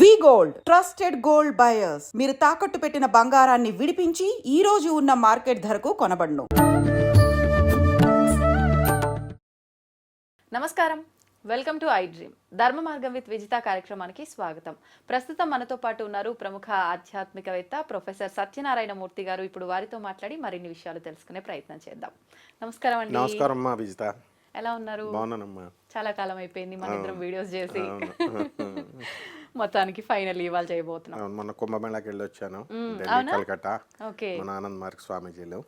V gold. Trusted gold buyers. మీరు తాకట్టు పెట్టిన బంగారాన్ని విడిపించి ఈ రోజు ఉన్న మార్కెట్ ధరకు కొనబడును. నమస్కారం. Welcome to I dream. Dharma Margam with Vijitha కార్యక్రమానికి స్వాగతం. ప్రస్తుతం మనతో పాటు ఉన్నారు ప్రముఖ ఆధ్యాత్మికవేత్త ప్రొఫెసర్ సత్యనారాయణ మూర్తి గారు. ఇప్పుడు వారితో మాట్లాడి మరిన్ని విషయాలు తెలుసుకునే ప్రయత్నం చేద్దాం. నమస్కారం అండి. నమస్కారం అమ్మా విజిత. ఎలా ఉన్నారు? బాగున్నానమ్మా. చాలా కాలం అయిపోయింది. మన ఇద్దరం వీడియోస్ చేసి. మొత్తానికి ఫైనల్ ఇవాళ చేయబోతున్నాం. మొన్న కుంభమేళాకి వెళ్ళి వచ్చాను ఓకే. మన ఆనంద్ మార్క్ స్వామీజీలు.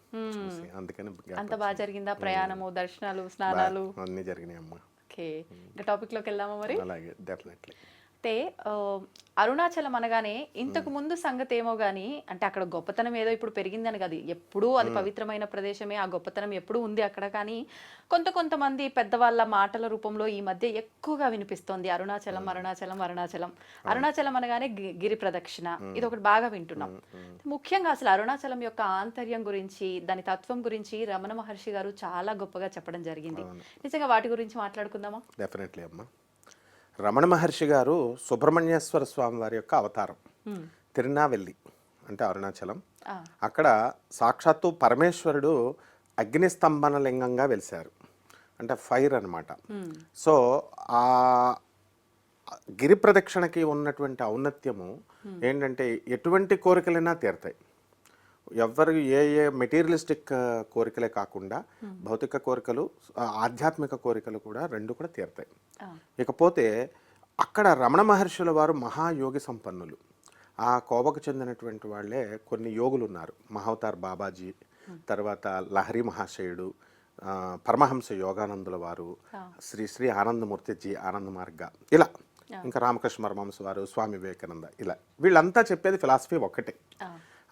అందుకని అంత బాగా జరిగిందా? ప్రయాణము దర్శనాలు స్నానాలు. అన్నీ జరిగినాయి అమ్మా. ఓకే. ఇంకా టాపిక్లోకి వెళ్దామా మరి? అలాగే డెఫినెట్లీ అంటే ఆ, అరుణాచలం అనగానే ఇంతకు ముందు సంగతి ఏమో గానీ అంటే అక్కడ గొప్పతనం ఏదో ఇప్పుడు పెరిగిందని కాదు. ఎప్పుడూ అది పవిత్రమైన ప్రదేశమే ఆ గొప్పతనం ఎప్పుడూ ఉంది అక్కడ. కానీ కొంత కొంతమంది పెద్దవాళ్ళ మాటల రూపంలో ఈ మధ్య ఎక్కువగా వినిపిస్తోంది. అరుణాచలం అరుణాచలం అరుణాచలం. అరుణాచలం అనగానే గిరి ప్రదక్షిణ. ఇది ఒకటి బాగా వింటున్నాం. ముఖ్యంగా అసలు అరుణాచలం యొక్క ఆంతర్యం గురించి దాని తత్వం గురించి రమణ మహర్షి గారు చాలా గొప్పగా చెప్పడం జరిగింది. నిజంగా వాటి గురించి మాట్లాడుకుందామా? డెఫినెట్లీ అమ్మా. రమణ మహర్షి గారు సుబ్రహ్మణ్యేశ్వర స్వామి వారి యొక్క అవతారం. తిరునావెల్లి అంటే అరుణాచలం. అక్కడ సాక్షాత్తు పరమేశ్వరుడు అగ్నిస్తంభన లింగంగా వెలిశారు. అంటే ఫైర్ అన్నమాట. సో ఆ గిరి ప్రదక్షిణకి ఉన్నటువంటి ఔన్నత్యము ఏంటంటే ఎటువంటి కోరికలైనా తీరుతాయి. ఎవరు ఏ ఏ మెటీరియలిస్టిక్ కోరికలే కాకుండా భౌతిక కోరికలు ఆధ్యాత్మిక కోరికలు కూడా రెండు కూడా తీరుతాయి. ఇకపోతే అక్కడ రమణ మహర్షుల వారు మహాయోగి సంపన్నులు. ఆ కోవకు చెందినటువంటి వాళ్ళే కొన్ని యోగులు ఉన్నారు మహావతార్ బాబాజీ తర్వాత లహరి మహాశయుడు పరమహంస యోగానందుల వారు శ్రీ శ్రీ ఆనందమూర్తిజీ ఆనంద మార్గ ఇలా. ఇంకా రామకృష్ణ పరమహంస వారు స్వామి వివేకానంద ఇలా. వీళ్ళంతా చెప్పేది ఫిలాసఫీ ఒక్కటే.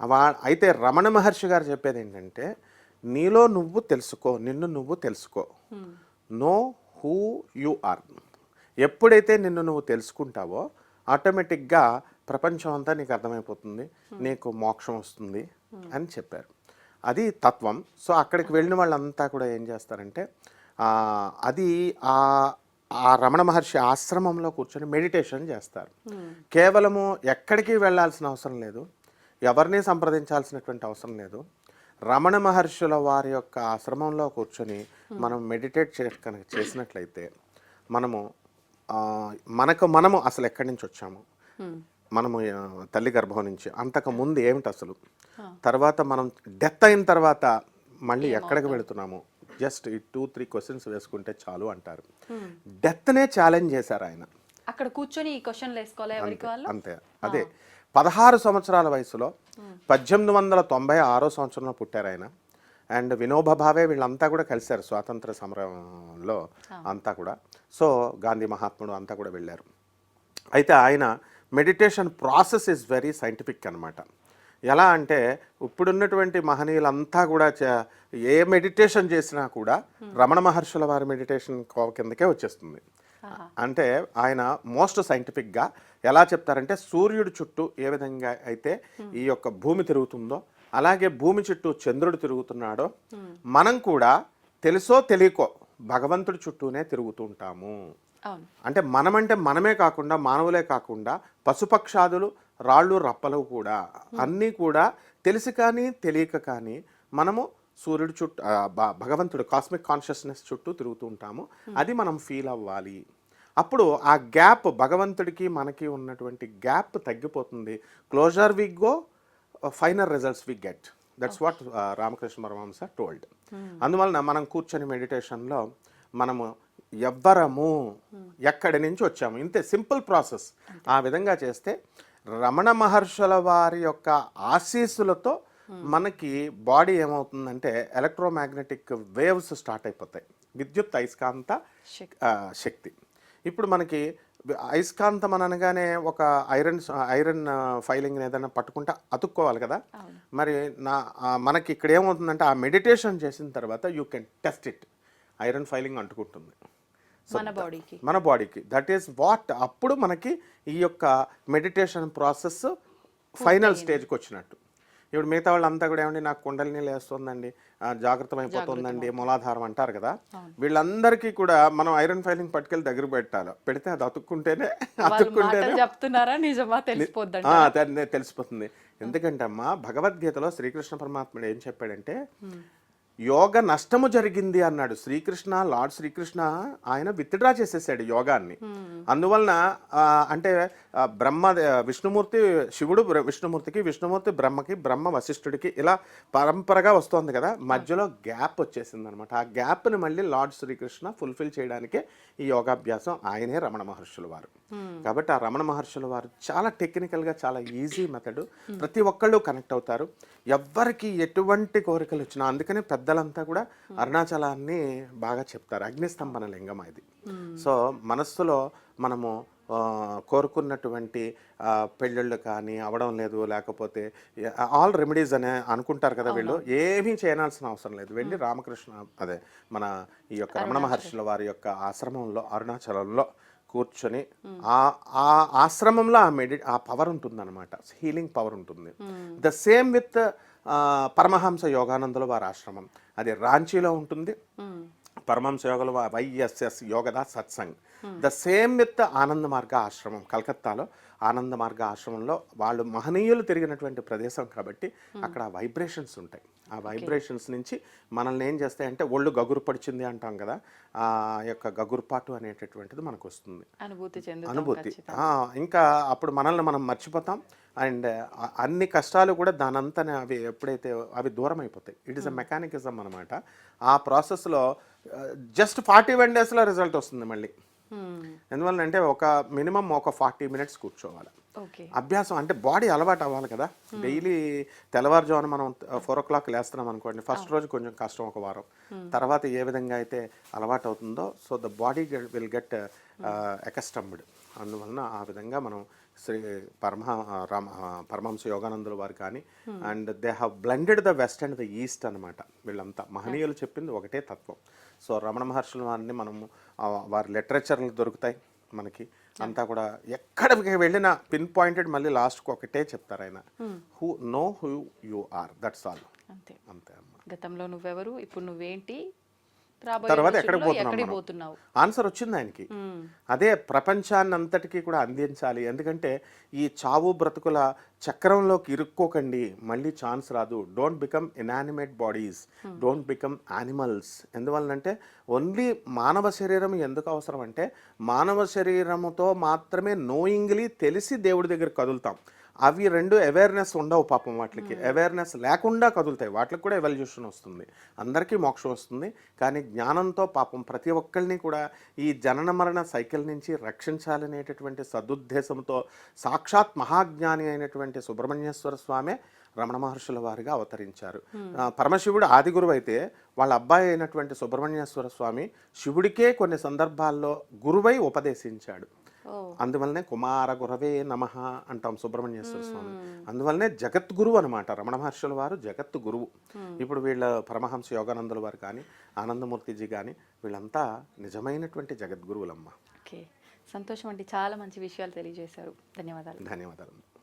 వా అయితే రమణ మహర్షి గారు చెప్పేది ఏంటంటే నీలో నువ్వు తెలుసుకో నిన్ను నువ్వు తెలుసుకో. నో హూ యు ఆర్ ఎప్పుడైతే నిన్ను నువ్వు తెలుసుకుంటావో ఆటోమేటిక్గా ప్రపంచం అంతా నీకు అర్థమైపోతుంది నీకు మోక్షం వస్తుంది అని చెప్పారు. అది తత్వం. సో అక్కడికి వెళ్ళిన వాళ్ళంతా కూడా ఏం చేస్తారంటే అది ఆ ఆ రమణ మహర్షి ఆశ్రమంలో కూర్చొని మెడిటేషన్ చేస్తారు. కేవలము ఎక్కడికి వెళ్ళాల్సిన అవసరం లేదు. ఎవరిని సంప్రదించాల్సినటువంటి అవసరం లేదు. రమణ మహర్షుల వారి యొక్క ఆశ్రమంలో కూర్చొని మనం మెడిటేట్ చే కనుక చేసినట్లయితే మనము మనకు మనము అసలు ఎక్కడి నుంచి వచ్చాము? మనము ఆ, తల్లి గర్భం నుంచి అంతకు ముందు ఏమిటి అసలు? తర్వాత మనం డెత్ అయిన తర్వాత మళ్ళీ ఎక్కడికి వెళుతున్నాము? జస్ట్ ఈ టూ త్రీ క్వశ్చన్స్ వేసుకుంటే చాలు అంటారు. డెత్నే ఛాలెంజ్ చేశారు ఆయన. అక్కడ కూర్చొని ఈ క్వశ్చన్లు వేసుకోవాలి అంతే అదే. పదహారు సంవత్సరాల వయసులో పద్దెనిమిది వందల తొంభై ఆరో సంవత్సరంలో పుట్టారు ఆయన. అండ్ వినోబా భావే వీళ్ళంతా కూడా కలిశారు స్వాతంత్ర సమరంలో అంతా కూడా. సో గాంధీ మహాత్ముడు అంతా కూడా వెళ్ళారు. అయితే ఆయన meditation process is very scientific అనమాట ఎలా అంటే ఇప్పుడున్నటువంటి మహనీయులంతా కూడా ఏ మెడిటేషన్ చేసినా కూడా రమణ మహర్షుల వారి మెడిటేషన్ కిందకే వచ్చేస్తుంది. అంటే ఆయన మోస్ట్ సైంటిఫిక్గా ఎలా చెప్తారంటే సూర్యుడి చుట్టూ ఏ విధంగా అయితే ఈ యొక్క భూమి తిరుగుతుందో అలాగే భూమి చుట్టూ చంద్రుడు తిరుగుతున్నాడో మనం కూడా తెలుసో తెలియకో భగవంతుడి చుట్టూనే తిరుగుతూ ఉంటాము అవును. అంటే మనమంటే మనమే కాకుండా మానవులే కాకుండా పశుపక్షాదులు రాళ్ళు రప్పలు కూడా అన్నీ కూడా తెలిసి కానీ తెలియక కానీ మనము సూర్యుడు చుట్టూ భగవంతుడు కాస్మిక్ కాన్షియస్నెస్ చుట్టూ తిరుగుతూ ఉంటాము. అది మనం ఫీల్ అవ్వాలి. అప్పుడు ఆ గ్యాప్ భగవంతుడికి మనకి ఉన్నటువంటి గ్యాప్ తగ్గిపోతుంది. Closer we go final results we get that's what Ramakrishna Paramahamsa told అందువలన మనం కూర్చొని మెడిటేషన్లో మనము ఎవ్వరము ఎక్కడి నుంచి వచ్చాము? ఇంతే సింపుల్ ప్రాసెస్ ఆ విధంగా చేస్తే రమణ మహర్షుల వారి యొక్క ఆశీస్సులతో మనకి బాడీ ఏమవుతుందంటే ఎలక్ట్రోమాగ్నెటిక్ వేవ్స్ స్టార్ట్ అయిపోతాయి. విద్యుత్ అయస్కాంత శక్తి. ఇప్పుడు మనకి అయస్కాంతం అని అనగానే ఒక ఐరన్ ఐరన్ ఫైలింగ్ ఏదైనా పట్టుకుంటే అతుక్కోవాలి కదా? మరి నా మనకి ఇక్కడ ఏమవుతుందంటే ఆ మెడిటేషన్ చేసిన తర్వాత you can test it. Iron filing అంటుకుంటుంది. మన బాడీకి. మన బాడీకి. దట్ ఈస్ వాట్ అప్పుడు మనకి ఈ యొక్క మెడిటేషన్ ప్రాసెస్ ఫైనల్ స్టేజ్కి వచ్చినట్టు. ఇప్పుడు మిగతా వాళ్ళంతా కూడా ఏమండి నాకు కుండలిని లేస్తుందండి జాగ్రత్త అయిపోతుందండి మూలాధారం అంటారు కదా. వీళ్ళందరికీ కూడా మనం ఐరన్ ఫైలింగ్ పట్టుకెళ్ళి దగ్గర పెట్టాలి. పెడితే అది అతుక్కుంటేనే అతుక్కుంటేనే చెప్తున్నారా? నిజమా? తెలిసిపోద్దంట ఆ, తె- తెలిసిపోతుంది. ఎందుకంటే అమ్మా భగవద్గీతలో శ్రీకృష్ణ పరమాత్ముడు ఏం చెప్పాడంటే యోగ నష్టము జరిగింది అన్నాడు. శ్రీకృష్ణ లార్డ్ శ్రీకృష్ణ ఆయన విత్డ్రా చేసేసాడు యోగాన్ని. అందువలన అంటే బ్రహ్మ విష్ణుమూర్తి శివుడు విష్ణుమూర్తికి విష్ణుమూర్తి బ్రహ్మకి బ్రహ్మ వశిష్ఠుడికి ఇలా పరంపరగా వస్తోంది కదా. మధ్యలో గ్యాప్ వచ్చేసింది అనమాట ఆ గ్యాప్ని మళ్ళీ లార్డ్ శ్రీకృష్ణ ఫుల్ఫిల్ చేయడానికే ఈ యోగాభ్యాసం ఆయనే రమణ మహర్షుల వారు. కాబట్టి ఆ రమణ మహర్షుల వారు చాలా టెక్నికల్గా చాలా ఈజీ మెథడ్. ప్రతి ఒక్కళ్ళు కనెక్ట్ అవుతారు. ఎవ్వరికి ఎటువంటి కోరికలు వచ్చినా అందుకనే పెద్దలంతా కూడా అరుణాచలాన్ని బాగా చెప్తారు. అగ్నిస్తంభన లింగం ఇది సో మనస్సులో మనము కోరుకున్నటువంటి పెళ్ళిళ్ళు కానీ అవడం లేదు లేకపోతే ఆల్ రెమెడీస్ అనే అనుకుంటారు కదా వీళ్ళు. ఏమీ చేయాల్సిన అవసరం లేదు. వెళ్ళి రామకృష్ణ అదే మన ఈ యొక్క రమణ మహర్షుల వారి యొక్క ఆశ్రమంలో అరుణాచలంలో కూర్చొని ఆ ఆ ఆశ్రమంలో ఆ మెడి ఆ పవర్ ఉంటుంది అనమాట హీలింగ్ పవర్ ఉంటుంది ద సేమ్ విత్ పరమహంస యోగానందుల వారి ఆశ్రమం. అది రాంచీలో ఉంటుంది. Paramahamsa యోగలు YSS Yogoda Satsang. The same with Ananda Marga ఆశ్రమం కలకత్తాలో. ఆనంద మార్గ ఆశ్రమంలో వాళ్ళు మహనీయులు తిరిగినటువంటి ప్రదేశం కాబట్టి అక్కడ వైబ్రేషన్స్ ఉంటాయి. ఆ వైబ్రేషన్స్ నుంచి మనల్ని ఏం చేస్తాయంటే ఒళ్ళు గగురు పడిచింది అంటాం కదా ఆ యొక్క గగురుపాటు అనేటటువంటిది మనకు వస్తుంది అనుభూతి. అనుభూతి ఇంకా అప్పుడు మనల్ని మనం మర్చిపోతాం. అండ్ అన్ని కష్టాలు కూడా దానంతా అవి ఎప్పుడైతే అవి దూరం అయిపోతాయి ఇట్ ఇస్ అ మెకానికిజం అనమాట ఆ ప్రాసెస్లో జస్ట్ ఫార్టీ వన్ డేస్లో రిజల్ట్ వస్తుంది మళ్ళీ. Hmm. ఎందువల్ల అంటే ఒక మినిమం ఒక ఫార్టీ మినిట్స్ కూర్చోవాలి. అభ్యాసం అంటే బాడీ అలవాటు అవ్వాలి కదా. డైలీ తెల్లవారుజామున మనం ఫోర్ ఓ క్లాక్ లేస్తున్నాం అనుకోండి ఫస్ట్ రోజు కొంచెం కష్టం ఒక వారం. తర్వాత ఏ విధంగా అయితే అలవాటు అవుతుందో so the body will get accustomed అందువలన ఆ విధంగా మనం శ్రీ పరమ రామ పరమహంస యోగానందుల వారు కానీ and they have blended the west and the east అనమాట వీళ్ళంతా. మహనీయులు చెప్పింది ఒకటే తత్వం. సో రమణ మహర్షుల వారిని మనము వారి లిటరేచర్లు దొరుకుతాయి మనకి. అంతా కూడా ఎక్కడికి వెళ్ళినా పిన్ పాయింటెడ్ మళ్ళీ లాస్ట్కి ఒకటే చెప్తారు ఆయన. Who know who you are that's all అంతే. అంతే అమ్మా. గతంలో నువ్వెవరు ఇప్పుడు నువ్వేంటి తర్వాత ఎక్కడికి పోతున్నాం ఆన్సర్ వచ్చింది ఆయనకి. అదే ప్రపంచాన్ని అంతటికీ కూడా అందించాలి. ఎందుకంటే ఈ చావు బ్రతుకుల చక్రంలోకి ఇరుక్కోకండి. మళ్ళీ ఛాన్స్ రాదు. Don't become inanimate bodies don't become animals ఎందువల్లంటే ఓన్లీ మానవ శరీరం ఎందుకు అవసరం అంటే మానవ శరీరముతో మాత్రమే నోయింగ్లీ తెలిసి దేవుడి దగ్గర కదులుతాం. అవి రెండు అవేర్నెస్ ఉండవు పాపం వాటికి. అవేర్నెస్ లేకుండా కదులుతాయి. వాటికి కూడా ఎవల్యూషన్ వస్తుంది. అందరికీ మోక్షం వస్తుంది. కానీ జ్ఞానంతో పాపం ప్రతి ఒక్కరిని కూడా ఈ జనన మరణ సైకిల్ నుంచి రక్షించాలనేటటువంటి సదుద్దేశంతో సాక్షాత్ మహాజ్ఞాని అయినటువంటి సుబ్రహ్మణ్యేశ్వర స్వామి రమణ మహర్షుల వారిగా అవతరించారు. ఆ, పరమశివుడు ఆది గురువు అయితే వాళ్ళ అబ్బాయి అయినటువంటి సుబ్రహ్మణ్యేశ్వర స్వామి శివుడికే కొన్ని సందర్భాల్లో గురువై ఉపదేశించాడు. అందువల్లనే కుమార గురవే నమ అంటాం సుబ్రహ్మణ్యేశ్వర స్వామి అందువల్లనే జగద్గురువు అనమాట రమణ మహర్షుల వారు జగత్తు గురువు ఇప్పుడు వీళ్ళ పరమహంస యోగానందుల వారు కానీ ఆనందమూర్తిజీ కానీ వీళ్ళంతా నిజమైనటువంటి జగద్గురువులమ్మ. ఓకే. సంతోషం అండి. చాలా మంచి విషయాలు తెలియజేశారు. ధన్యవాదాలు. ధన్యవాదాలు.